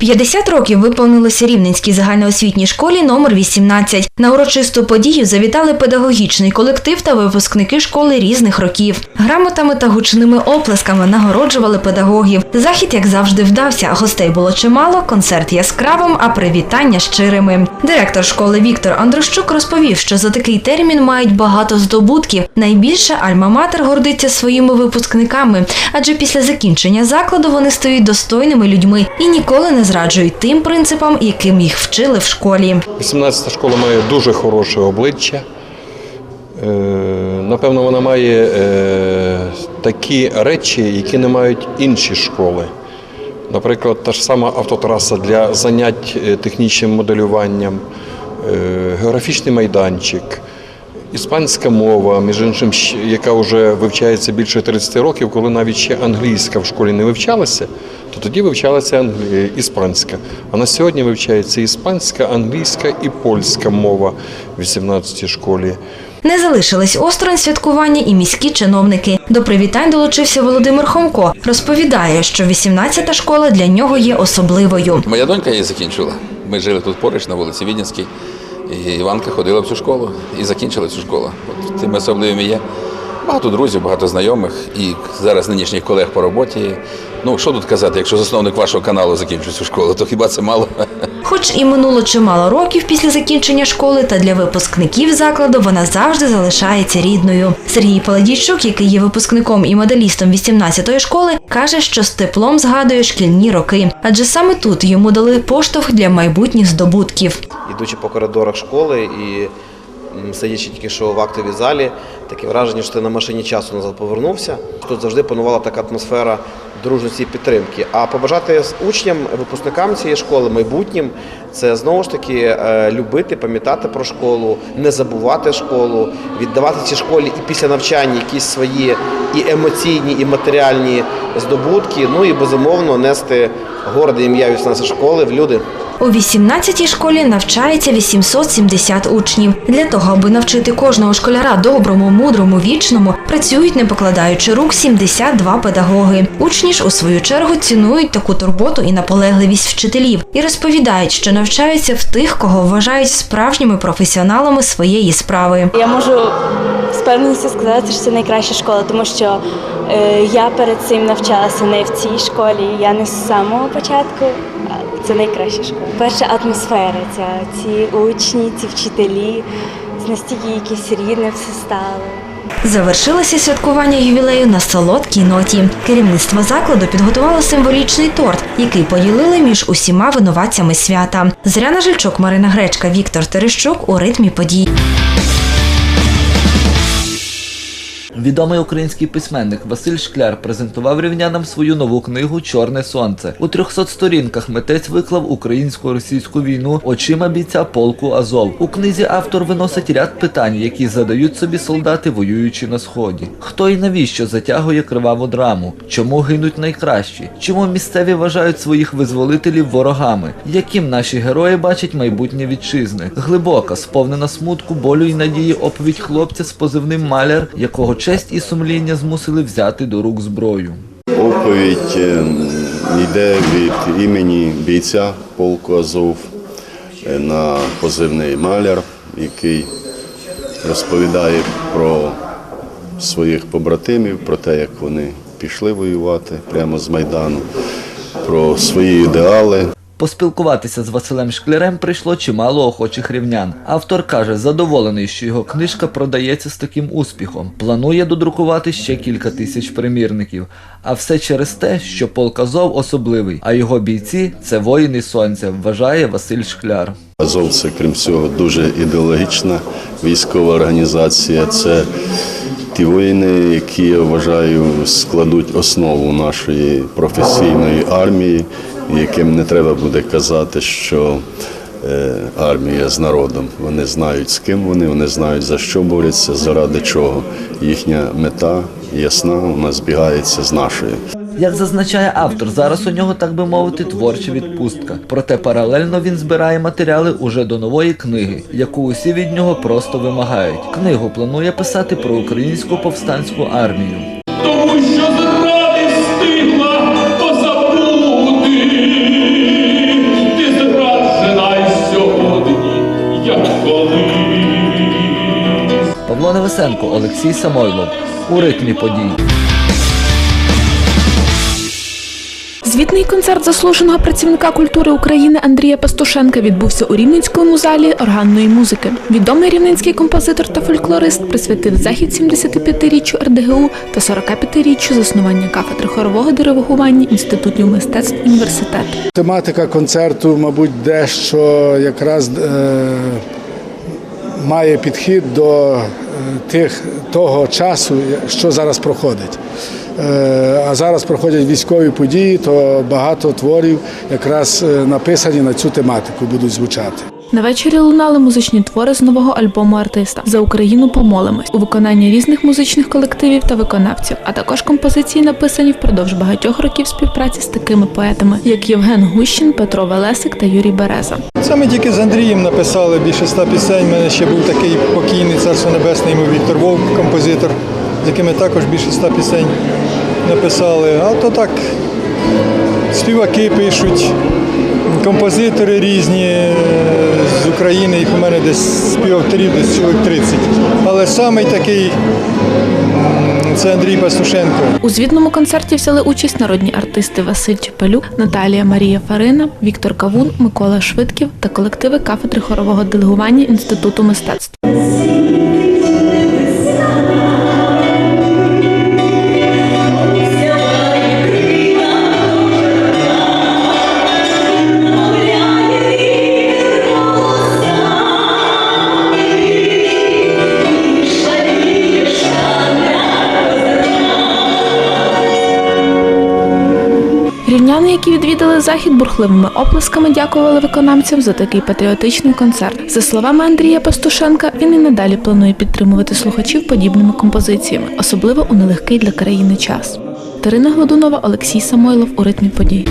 50 років виповнилося Рівненській загальноосвітній школі номер 18. На урочисту подію завітали педагогічний колектив та випускники школи різних років. Грамотами та гучними оплесками нагороджували педагогів. Захід, як завжди, вдався. Гостей було чимало, концерт яскравим, а привітання щирими. Директор школи Віктор Андрущук розповів, що за такий термін мають багато здобутків. Найбільше Альма-Матер гордиться своїми випускниками, адже після закінчення закладу вони стають достойними людьми і ніколи не зраджують тим принципам, яким їх вчили в школі. 18-та школа має дуже хороше обличчя. Е, Напевно, вона має е, такі речі, які не мають інші школи. Наприклад, та ж сама автотраса для занять е, технічним моделюванням, географічний майданчик, іспанська мова, між іншим, яка вже вивчається більше 30 років, коли навіть ще англійська в школі не вивчалася, то тоді вивчалася іспанська. А на сьогодні вивчається іспанська, англійська і польська мова в 18 школі. Не залишились осторонь святкування і міські чиновники. До привітань долучився Володимир Хомко. Розповідає, що 18-та школа для нього є особливою. Моя донька її закінчила. Ми жили тут поруч на вулиці Відінській. І Іванка ходила в цю школу і закінчила цю школу. От тими особливим є. Багато друзів, багато знайомих і зараз нинішніх колег по роботі. Ну, що тут казати, якщо засновник вашого каналу закінчив цю школу, то хіба це мало? Хоч і минуло чимало років після закінчення школи, та для випускників закладу вона завжди залишається рідною. Сергій Паладійчук, який є випускником і медалістом 18-ї школи, каже, що з теплом згадує шкільні роки, адже саме тут йому дали поштовх для майбутніх здобутків. Ідучи по коридорах школи і сидячи тільки що в актовій залі, таке враження, що ти на машині часу назад повернувся. Тут завжди панувала така атмосфера дружності і підтримки. А побажати учням, випускникам цієї школи, майбутнім, це знову ж таки е, любити, пам'ятати про школу, не забувати школу, віддавати цій школі і після навчання якісь свої і емоційні, і матеріальні здобутки. Ну і безумовно нести горде ім'я 18 школи в люди. У 18-й школі навчається 870 учнів. Для того, аби навчити кожного школяра доброму, мудрому, вічному, працюють, не покладаючи рук, 72 педагоги. Учні ж у свою чергу цінують таку турботу і наполегливість вчителів і розповідають, що навчаються в тих, кого вважають справжніми професіоналами своєї справи. Я можу з сказати, що це найкраща школа, тому що е, я перед цим навчалася не в цій школі. Я не з самого початку. Це найкраща школа. Перша атмосфера, ця ці учні, ці вчителі, настільки якесь рідне все стало. Завершилося святкування ювілею на солодкій ноті. Керівництво закладу підготувало символічний торт, який поділили між усіма винуватцями свята. Зоряна Жильчук, Марина Гречка, Віктор Терещук у ритмі подій. Відомий український письменник Василь Шкляр презентував рівнянам свою нову книгу Чорне сонце. У 300 сторінках митець виклав українсько-російську війну очима бійця полку Азов. У книзі автор виносить ряд питань, які задають собі солдати, воюючи на сході. Хто і навіщо затягує криваву драму? Чому гинуть найкращі? Чому місцеві вважають своїх визволителів ворогами? Яким наші герої бачать майбутнє вітчизни? Глибока, сповнена смутку, болю і надії оповідь хлопця з позивним маляр, якого честь і сумління змусили взяти до рук зброю. Оповідь е, йде від імені бійця полку Азов е, на позивний маляр, який розповідає про своїх побратимів, про те, як вони пішли воювати прямо з Майдану, про свої ідеали. Поспілкуватися з Василем Шклярем прийшло чимало охочих рівнян. Автор каже, задоволений, що його книжка продається з таким успіхом. Планує додрукувати ще кілька тисяч примірників. А все через те, що полк Азов особливий, а його бійці це воїни сонця, вважає Василь Шкляр. Азов це, крім всього, дуже ідеологічна військова організація. Це ті воїни, які я вважаю складуть основу нашої професійної армії, яким не треба буде казати, що е, армія з народом. Вони знають, з ким вони, вони знають за що борються, заради чого. Їхня мета ясна, вона збігається з нашою. Як зазначає автор, зараз у нього, так би мовити, творча відпустка. Проте паралельно він збирає матеріали уже до нової книги, яку усі від нього просто вимагають. Книгу планує писати про українську повстанську армію. Невесенко, Олексій Самойлов. У ритмі подій. Звітний концерт заслуженого працівника культури України Андрія Пастушенка відбувся у Рівненському залі органної музики. Відомий рівненський композитор та фольклорист присвятив захід 75-річчю РДГУ та 45-річчю заснування кафедри хорового диригування Інститутів мистецтв університету. Тематика концерту, мабуть, дещо якраз е, має підхід до тих, того часу, що зараз проходить. Е, а зараз проходять військові події, то багато творів якраз е, написані на цю тематику будуть звучати. На вечорі лунали музичні твори з нового альбому артиста За Україну помолимось у виконанні різних музичних колективів та виконавців, а також композиції написані впродовж багатьох років співпраці з такими поетами, як Євген Гущин, Петро Велесик та Юрій Береза. Це ми тільки з Андрієм написали більше ста пісень. У мене ще був такий покійний царство небесне йому Віктор Вовк, композитор, з яким ми також більше ста пісень написали. А то так співаки пишуть, композитори різні е, з України, їх у мене десь співавторів десь чоловік 30. Але самий такий це Андрій Пастушенко. У звітному концерті взяли участь народні артисти Василь Чепелюк, Наталія Марія Фарина, Віктор Кавун, Микола Швидків та колективи кафедри хорового делегування Інституту мистецтв. Захід, бурхливими оплесками дякували виконавцям за такий патріотичний концерт. За словами Андрія Пастушенка, він і надалі планує підтримувати слухачів подібними композиціями, особливо у нелегкий для країни час. Тарина Гладунова, Олексій Самойлов у ритмі подій.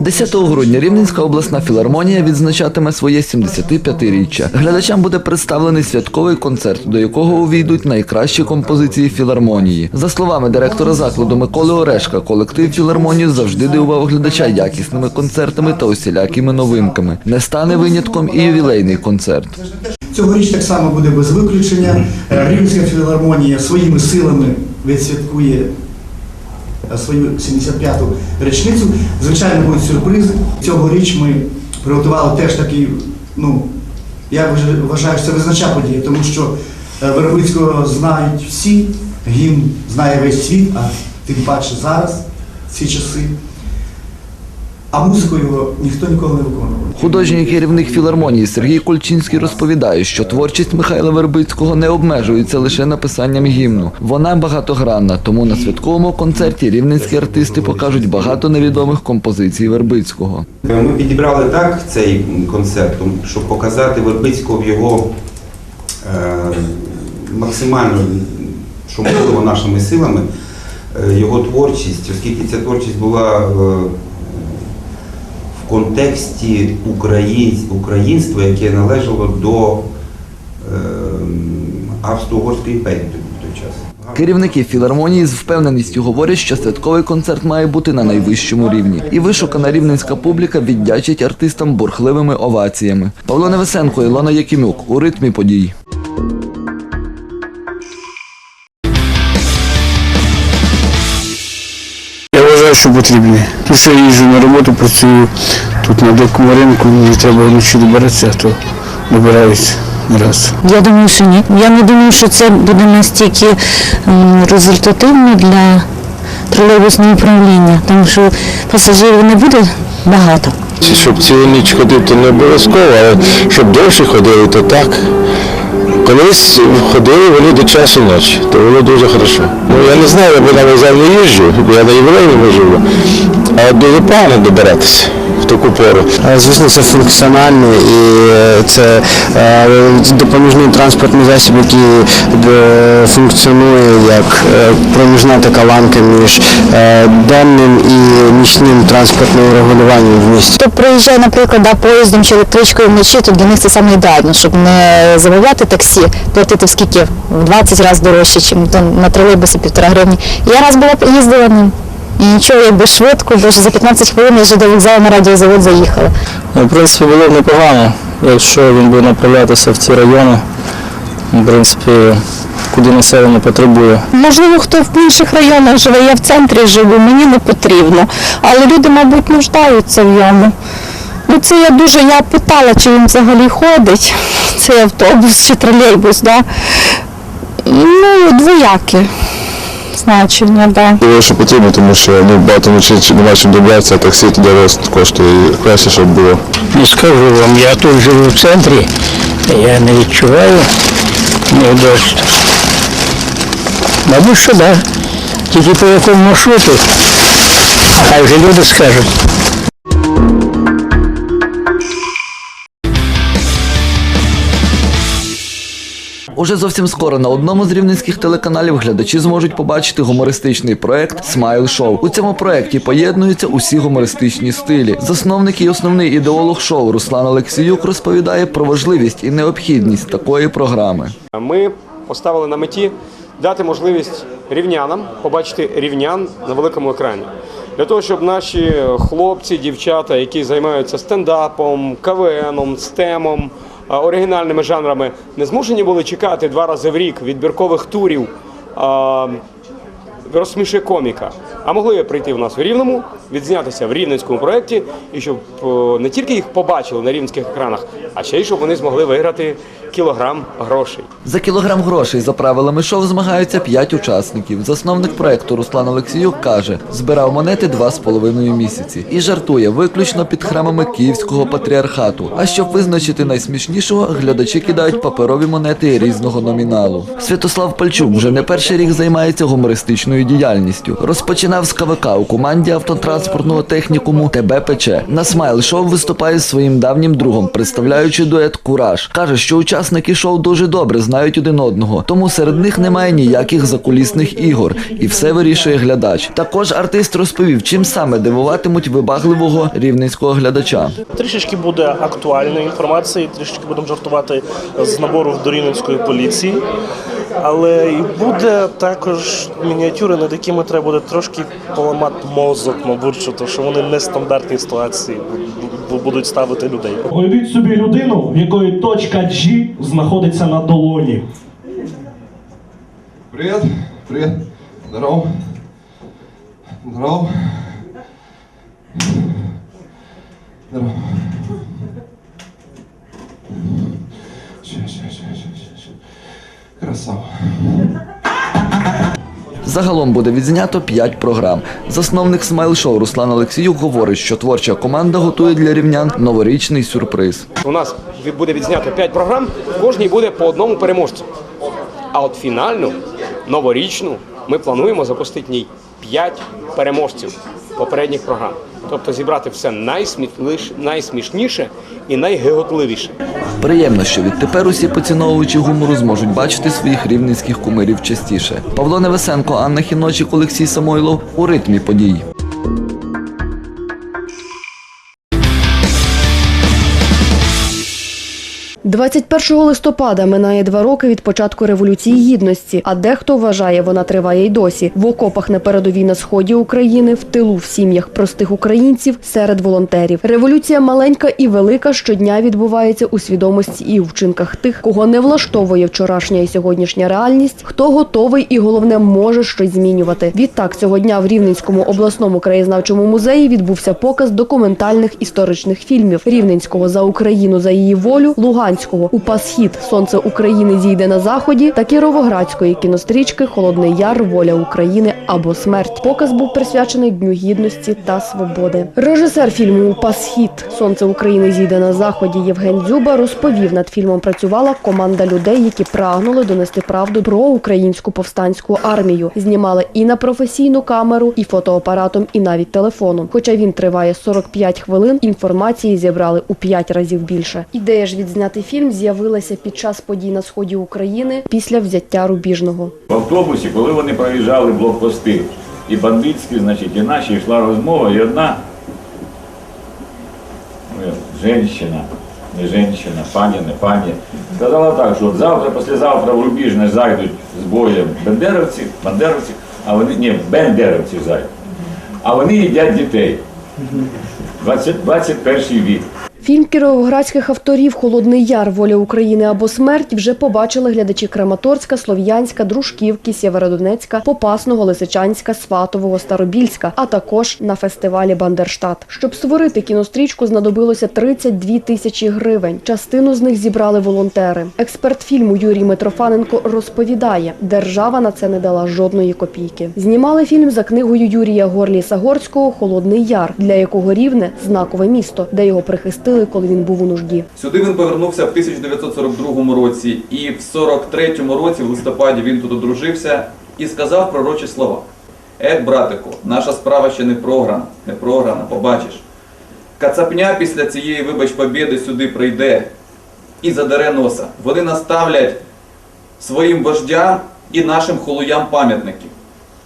10 грудня Рівненська обласна філармонія відзначатиме своє 75-річчя. Глядачам буде представлений святковий концерт, до якого увійдуть найкращі композиції філармонії. За словами директора закладу Миколи Орешка, колектив філармонії завжди дивував глядача якісними концертами та усілякими новинками. Не стане винятком і ювілейний концерт. Цьогоріч так само буде без виключення. Е, Рівненська філармонія своїми силами відсвяткує свою 75-ту річницю. Звичайно, будуть сюрпризи. Цьогоріч ми приготували теж такий, ну, я вваж- вважаю, що це визнача подія, тому що е, Вербицького знають всі, гімн знає весь світ, а тим паче зараз, ці часи. А музику його ніхто ніколи не виконував. Художній керівник філармонії Сергій Кульчинський розповідає, що творчість Михайла Вербицького не обмежується лише написанням гімну. Вона багатогранна, тому на святковому концерті рівненські артисти покажуть багато невідомих композицій Вербицького. Ми підібрали так цей концерт, щоб показати Вербицького в його е, максимально, що можливо нашими силами, е, його творчість, оскільки ця творчість була е, контексті українства, яке належало до е, Австро-Угорської імперії в той час. Керівники філармонії з впевненістю говорять, що святковий концерт має бути на найвищому рівні. І вишукана рівненська публіка віддячить артистам бурхливими оваціями. Павло Невесенко, Ілона Якимюк у ритмі подій. Я вважаю, що потрібні. Після їжджу на роботу, працюю тут на дикому ринку, мені треба вночі добиратися, то добираюсь не раз. Я думаю, що ні. Я не думаю, що це буде настільки результативно для тролейбусного управління, тому що пасажирів не буде багато. Щоб цілу ніч ходити, то не обов'язково, але щоб довше ходили, то так. Колись ходили вони до часу ночі, то було дуже хорошо. Ну я не знаю, я б на вокзал не їжджу, бо я на Євреї живу, а дуже погано добиратися в таку пору. Звісно, це функціонально і е, це е, допоміжний транспортний засіб, який е, функціонує як проміжна така ланка між денним і нічним транспортним регулюванням в місті. Хто приїжджає, наприклад, да, поїздом чи електричкою вночі, то для них це саме ідеально, щоб не замовляти таксі, платити в скільки в 20 разів дорожче, ніж на тролейбусі півтора гривні. Я раз була їздила ним. І нічого, якби швидко, бо ж за 15 хвилин я вже до вокзалу на радіозавод заїхала. В принципі, було б непогано. якщо він буде направлятися в ті райони, в принципі, куди населення потребує. Можливо, хто в інших районах живе, я в центрі живу, мені не потрібно. Але люди, мабуть, нуждаються в ньому. Ну це я дуже, я питала, чи він взагалі ходить, цей автобус чи тролейбус, да? Ну, двояке значення, да. Думаю, що потрібно, тому що ну, багато ночей немає чим добратися, а таксі туди роз коштує і краще, щоб було. Не скажу вам, я тут живу в центрі, я не відчуваю неудобств. Мабуть, що так. Тільки по якому маршруту, хай вже люди скажуть. Уже зовсім скоро на одному з рівненських телеканалів глядачі зможуть побачити гумористичний проект Смайл Шоу. У цьому проекті поєднуються усі гумористичні стилі. Засновник і основний ідеолог шоу Руслан Олексіюк розповідає про важливість і необхідність такої програми. Ми поставили на меті дати можливість рівнянам побачити рівнян на великому екрані. Для того, щоб наші хлопці, дівчата, які займаються стендапом, КВНом, стемом, оригінальними жанрами, не змушені були чекати два рази в рік відбіркових турів розсміши коміка, а могли прийти в нас в Рівному, відзнятися в рівненському проєкті, і щоб не тільки їх побачили на рівненських екранах, а ще й щоб вони змогли виграти кілограм грошей. За кілограм грошей за правилами шоу змагаються п'ять учасників. Засновник проекту Руслан Олексіюк каже, збирав монети два з половиною місяці і жартує виключно під храмами Київського патріархату. А щоб визначити найсмішнішого, глядачі кидають паперові монети різного номіналу. Святослав Пальчук вже не перший рік займається гумористичною діяльністю. Розпочинав з КВК у команді автотранспортного технікуму ТБПЧ. На смайл шоу виступає з своїм давнім другом, представляючи дует Кураж. Каже, що учасники шоу дуже добре знають один одного, тому серед них немає ніяких закулісних ігор, і все вирішує глядач. Також артист розповів, чим саме дивуватимуть вибагливого рівненського глядача. Трішечки буде актуальної інформації, трішечки будемо жартувати з набору до Рівненської поліції. Але і буде також мініатюри, над якими треба буде трошки поламати мозок, мабуть, що, то, що вони нестандартні ситуації бу- бу- будуть ставити людей. Уявіть собі людину, в якої точка G знаходиться на долоні. Привет, привет, здорово, здорово, здорово. Красава. Загалом буде відзнято 5 програм. Засновник смайл шоу Руслан Олексіюк говорить, що творча команда готує для рівнян новорічний сюрприз. У нас буде відзнято 5 програм, в кожній буде по одному переможцю. А от фінальну, новорічну, ми плануємо запустити в ній 5 переможців попередніх програм. Тобто зібрати все найсміш... найсмішніше і найгеготливіше. Приємно, що відтепер усі поціновувачі гумору зможуть бачити своїх рівненських кумирів частіше. Павло Невесенко, Анна Хіночик, Олексій Самойлов у ритмі подій. 21 листопада минає два роки від початку революції гідності, а дехто вважає, вона триває й досі. В окопах на передовій на сході України, в тилу в сім'ях простих українців, серед волонтерів. Революція маленька і велика щодня відбувається у свідомості і вчинках тих, кого не влаштовує вчорашня і сьогоднішня реальність, хто готовий і головне може щось змінювати. Відтак цього дня в Рівненському обласному краєзнавчому музеї відбувся показ документальних історичних фільмів Рівненського за Україну за її волю, Луганського УПА «Схід. Сонце України зійде на заході та Кіровоградської кінострічки Холодний Яр, Воля України або Смерть. Показ був присвячений Дню гідності та свободи. Режисер фільму УПА «Схід. Сонце України зійде на заході. Євген Дзюба розповів, над фільмом працювала команда людей, які прагнули донести правду про українську повстанську армію. Знімали і на професійну камеру, і фотоапаратом, і навіть телефоном. Хоча він триває 45 хвилин, інформації зібрали у 5 разів більше. Ідея ж відзняти фільм з'явилася під час подій на сході України після взяття рубіжного. В автобусі, коли вони проїжджали блокпости, і бандитські, значить, і наші йшла розмова, і одна ну, женщина, не женщина, пані, не пані, сказала так, що завтра, післязавтра в Рубіжне зайдуть з боєм бендеровці, бандеровці, а вони, ні, бендеровці зайдуть, а вони їдять дітей. 20, 21 вік. Фільм кіровоградських авторів Холодний Яр, Воля України або смерть вже побачили глядачі Краматорська, Слов'янська, Дружківки, Сєвєродонецька, Попасного, Лисичанська, Сватового, Старобільська, а також на фестивалі Бандерштат. Щоб створити кінострічку, знадобилося 32 тисячі гривень. Частину з них зібрали волонтери. Експерт фільму Юрій Митрофаненко розповідає, держава на це не дала жодної копійки. Знімали фільм за книгою Юрія Горліса Горського Холодний Яр, для якого рівне знакове місто, де його прихистили, коли він був у нужді. Сюди він повернувся в 1942 році, і в 43-му році, в листопаді, він тут одружився і сказав пророчі слова. Ет, братику, наша справа ще не програна, не програна, побачиш. Кацапня після цієї, вибач, побєди сюди прийде і задере носа. Вони наставлять своїм вождям і нашим холуям пам'ятників.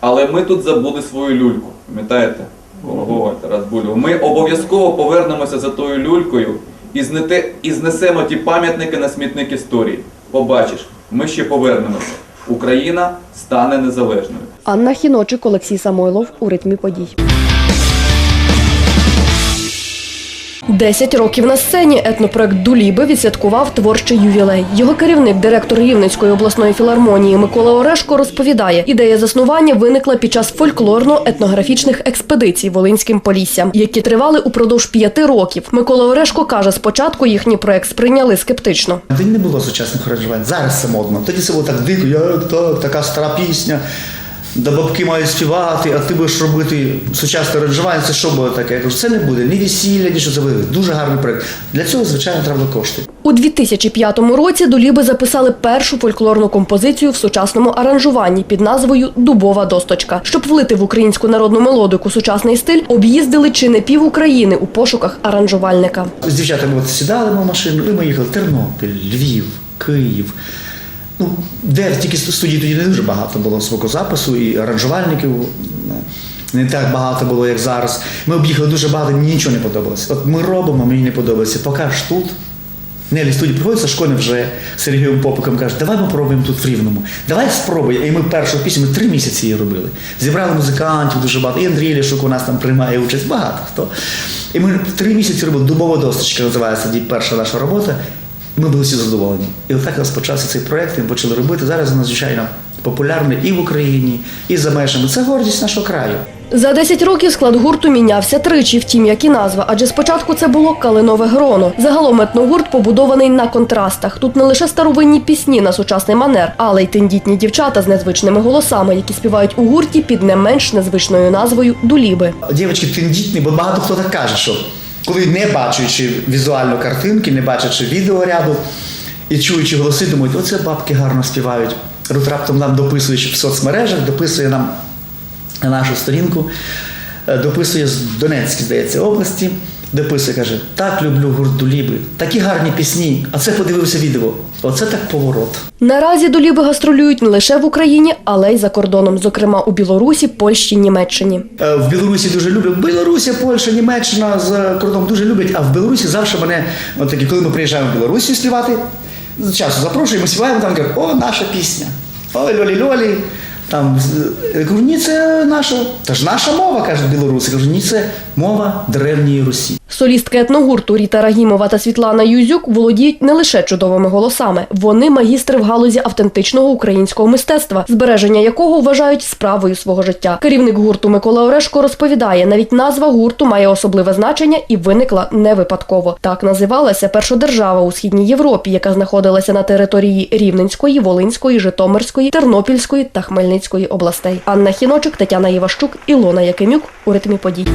Але ми тут забули свою люльку. Пам'ятаєте? Ого, Тарас Бульба. Ми обов'язково повернемося за тою люлькою і, знете, і знесемо ті пам'ятники на смітник історії. Побачиш, ми ще повернемося. Україна стане незалежною. Анна Хіночик, Олексій Самойлов у ритмі подій. Десять років на сцені етнопроект Дуліби відсвяткував творчий ювілей. Його керівник, директор Рівненської обласної філармонії Микола Орешко, розповідає, ідея заснування виникла під час фольклорно-етнографічних експедицій Волинським Поліссям, які тривали упродовж п'яти років. Микола Орешко каже, спочатку їхній проект сприйняли скептично. Тоді не було сучасних аранжувань. Зараз це модно. Тоді це було так дико, так, така стара пісня. Де бабки мають співати, а ти будеш робити сучасне аранжування, це що буде таке? Я кажу, це не буде ні весілля, ні що це буде. Дуже гарний проект. Для цього, звичайно, треба кошти. У 2005 році до Ліби записали першу фольклорну композицію в сучасному аранжуванні під назвою Дубова досточка. Щоб влити в українську народну мелодику сучасний стиль, об'їздили чи не пів України у пошуках аранжувальника. З дівчатами от сідали ми в машину, і ми їхали Тернопіль, Львів, Київ. Ну, де тільки студій тоді не дуже багато було звукозапису і аранжувальників. Не так багато було, як зараз. Ми об'їхали дуже багато, мені нічого не подобалося. От ми робимо, мені не подобається. Покаж тут. Нелі студії приходить Сашко вже Сергієм Попиком каже, давай ми пробуємо тут в Рівному. Давай спробуй. І ми першу пісню, ми три місяці її робили. Зібрали музикантів дуже багато. І Андрій Лішук у нас там приймає участь, багато хто. І ми три місяці робили дубова досточка, називається перша наша робота. Ми були всі задоволені. І отак розпочався цей проєкт, і ми почали робити. Зараз надзвичайно популярний і в Україні, і за межами. Це гордість нашого краю. За 10 років склад гурту мінявся тричі, втім, як і назва, адже спочатку це було калинове гроно. Загалом етногурт побудований на контрастах. Тут не лише старовинні пісні на сучасний манер, але й тендітні дівчата з незвичними голосами, які співають у гурті під не менш незвичною назвою Дуліби. Дівчатки тендітні, бо багато хто так каже, що коли не бачачи візуально картинки, не бачачи відеоряду і чуючи голоси, думають, оце бабки гарно співають. Тут раптом нам дописує в соцмережах, дописує нам на нашу сторінку, е, дописує з Донецької, здається, області, дописує, каже, так люблю гурт Дуліби, такі гарні пісні, а це подивився відео. Оце так поворот. Наразі Дуліби гастролюють не лише в Україні, але й за кордоном, зокрема у Білорусі, Польщі, Німеччині. Е, В Білорусі дуже люблять. Білорусі, Польща, Німеччина за кордоном дуже люблять, а в Білорусі завжди мене, от такі, коли ми приїжджаємо в Білорусі співати, часу запрошуємо, співаємо, там кажуть, о, наша пісня. Ой, льолі-льолі. Там я кажу, ні, це наша. Та ж наша мова, кажуть білоруси. Я кажу, ні, це мова древньої Русі. Солістки етногурту Ріта Рагімова та Світлана Юзюк володіють не лише чудовими голосами. Вони магістри в галузі автентичного українського мистецтва, збереження якого вважають справою свого життя. Керівник гурту Микола Орешко розповідає, навіть назва гурту має особливе значення і виникла не випадково. Так називалася перша держава у східній Європі, яка знаходилася на території Рівненської, Волинської, Житомирської, Тернопільської та Хмельницької областей. Анна Хіночик, Тетяна Єващук, Ілона Якимюк у ритмі подій.